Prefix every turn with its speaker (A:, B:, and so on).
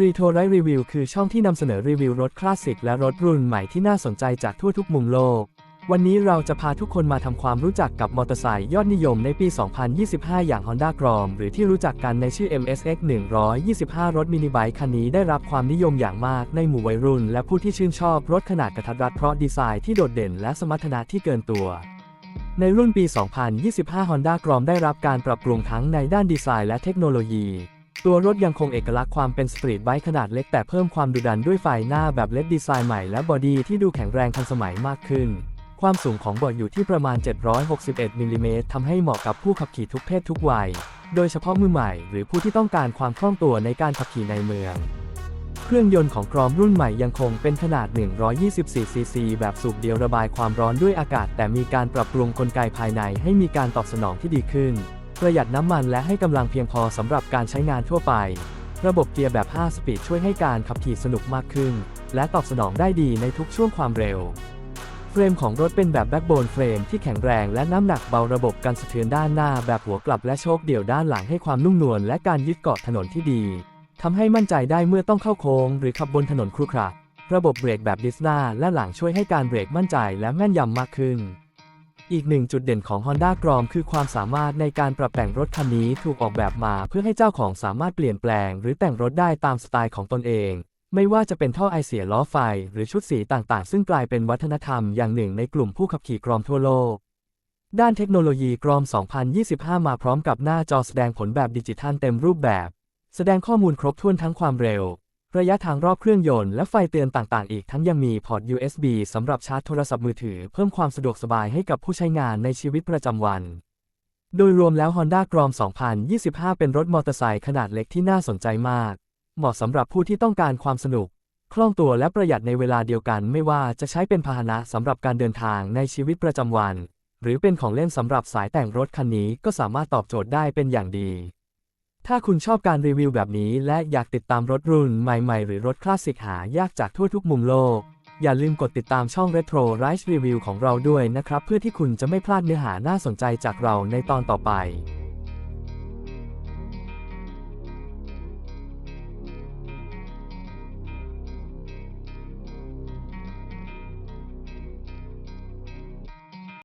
A: รีโทไรรีวิวคือช่องที่นำเสนอรีวิวรถคลาสสิกและรถรุ่นใหม่ที่น่าสนใจจากทั่วทุกมุมโลก วันนี้เราจะพาทุกคนมาทำความรู้จักกับมอเตอร์ไซค์ยอดนิยมในปี 2025 อย่าง Honda Grom หรือที่รู้จักกันในชื่อ MSX 125 รถมินิไบค์คันนี้ได้รับความนิยมอย่างมากในหมู่วัยรุ่น และผู้ที่ชื่นชอบรถขนาดกระทัดรัดเพราะดีไซน์ที่โดดเด่นและสมรรถนะที่เกินตัวในรุ่นปี 2025 Honda Grom ได้รับการปรับปรุงทั้งในด้านดีไซน์และเทคโนโลยี ตัวรถยังคงเอกลักษณ์ความเป็นสตรีทไบค์ขนาดเล็กแต่เพิ่มความดุดันด้วยไฟหน้าแบบเลดดีไซน์ใหม่และบอดี้ที่ดูแข็งแรงทันสมัยมากขึ้น ความสูงของบาะอยู่ที่ประมาณ 761มิลลิเมตรทำให้เหมาะกับผู้ขับขี่ทุกเพศทุกวัย โดยเฉพาะมือใหม่หรือผู้ที่ต้องการความคล่องตัวในการขับขี่ในเมือง เครื่องยนต์ของกรอมรุ่นใหม่ยังคงเป็นขนาด 124 ซีซีแบบสูบเดียวระบายความร้อนด้วยอากาศ แต่มีการปรับปรุงกลไกภายในให้มีการตอบสนองที่ดีขึ้น ประหยัดน้ำมันและให้กำลังเพียงพอสำหรับการใช้งานทั่วไป ระบบเกียร์แบบ 5 สปีดช่วยให้การขับขี่สนุกมากขึ้น และตอบสนองได้ดีในทุกช่วงความเร็ว เฟรมของรถเป็นแบบแบ็กโบนเฟรมที่แข็งแรงและน้ำหนักเบาระบบกันสะเทือนด้านหน้าแบบหัวกลับและโชคเดี่ยวด้านหลังให้ความนุ่มนวลและการยึดเกาะถนนที่ดีทำให้มั่นใจได้เมื่อต้องเข้าโค้งหรือขับบนถนนครุขระระบบเบรกแบบดิสหน้าและหลังช่วยให้การเบรกมั่นใจและแม่นยำมากขึ้น อีกหนึ่งจุดเด่นของ Honda Grom คือความสามารถในการปรับแต่งรถคันนี้ถูกออกแบบมาเพื่อให้เจ้าของสามารถเปลี่ยนแปลง หรือแต่งรถได้ตามสไตล์ของตนเอง ไม่ว่าจะเป็นท่อไอเสียล้อไฟ หรือชุดสีต่างๆ ซึ่งกลายเป็นวัฒนธรรมอย่างหนึ่งในกลุ่มผู้ขับขี่กรอมทั่วโลก ด้านเทคโนโลยีกรอม 2025 มาพร้อมกับหน้าจอแสดงผลแบบดิจิทัลเต็มรูปแบบ แสดงข้อมูลครบถ้วนทั้งความเร็ว ระยะทางรอบเครื่องยนต์และไฟเตือนต่างๆ อีกทั้งยังมีพอร์ต USB สำหรับชาร์จโทรศัพท์มือถือ เพิ่มความสะดวกสบายให้กับผู้ใช้งานในชีวิตประจำวัน โดยรวมแล้ว Honda Grom 2025 เป็นรถมอเตอร์ไซค์ขนาดเล็กที่น่าสนใจมาก เหมาะสำหรับผู้ที่ต้องการความสนุก คล่องตัวและประหยัดในเวลาเดียวกัน ไม่ว่าจะใช้เป็นพาหนะสำหรับการเดินทางในชีวิตประจำวัน หรือเป็นของเล่นสำหรับสายแต่งรถคันนี้ก็สามารถตอบโจทย์ได้เป็นอย่างดี ถ้าคุณชอบการรีวิวแบบนี้ และอยากติดตามรถรุ่นใหม่ ๆ หรือรถคลาสสิกหายากจากทั่วทุกมุมโลก อย่าลืมกดติดตามช่อง Retro Rise Review ของเราด้วยนะครับ เพื่อที่คุณจะไม่พลาดเนื้อหาน่าสนใจจากเราในตอนต่อไป